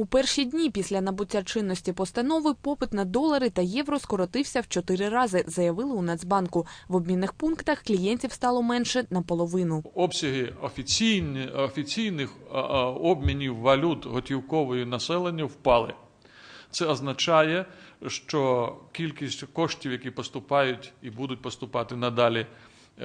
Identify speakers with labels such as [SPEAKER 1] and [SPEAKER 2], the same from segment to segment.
[SPEAKER 1] У перші дні після набуття чинності постанови попит на долари та євро скоротився в чотири рази, заявили у Нацбанку. В обмінних пунктах клієнтів стало менше наполовину.
[SPEAKER 2] Обсяги офіційні, офіційних обмінів валют готівковою населенню впали. Це означає, що кількість коштів, які поступають і будуть поступати надалі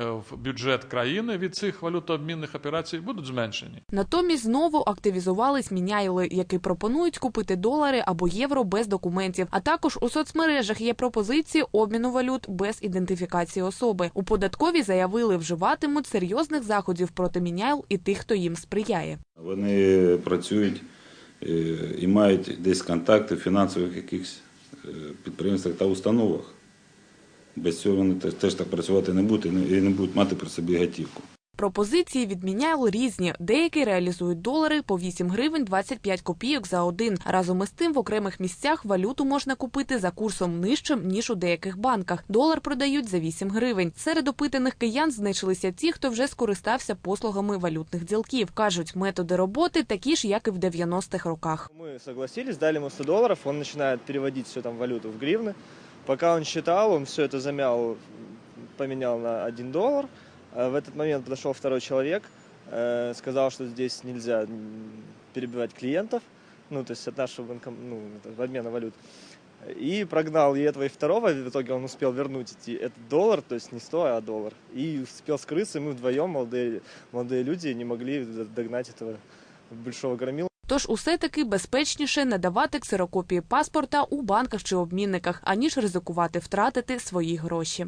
[SPEAKER 2] в бюджет країни від цих валютообмінних операцій, будуть зменшені.
[SPEAKER 1] Натомість знову активізувались міняйли, які пропонують купити долари або євро без документів. А також у соцмережах є пропозиції обміну валют без ідентифікації особи. У податковій заявили, вживатимуть серйозних заходів проти міняйл і тих, хто їм сприяє.
[SPEAKER 3] Вони працюють е, і мають десь контакти в фінансових якихось е, підприємствах та установах. Без цього вони теж, теж так працювати не будуть і не- і не будуть мати при собі готівку.
[SPEAKER 1] Пропозиції від міняйл різні. Деякі реалізують долари по 8 гривень 25 копійок за один. Разом із тим в окремих місцях валюту можна купити за курсом нижчим, ніж у деяких банках. Долар продають за 8 гривень. Серед опитаних киян знайшлися ті, хто вже скористався послугами валютних ділків. Кажуть, методи роботи такі ж, як і в 90-х роках.
[SPEAKER 4] Мы согласились, дали ему 100 долларов, он начинает переводить все там валюту в гривны. Пока он считал, он все это замял, поменял на 1 доллар. А В этот момент подошел второй человек, э, сказал, что здесь нельзя перебивать клиентов, ну, то есть от нашего банком, ну, это, обмена валют. И прогнал и этого, и второго. В итоге он успел вернуть эти, этот доллар, то есть не 100, а доллар. И успел скрыться, и мы вдвоем, молодые, молодые люди, не могли догнать этого большого громила.
[SPEAKER 1] Тож усе таки безпечніше надавати ксерокопії паспорта у банках чи обмінниках, аніж ризикувати втратити свої гроші.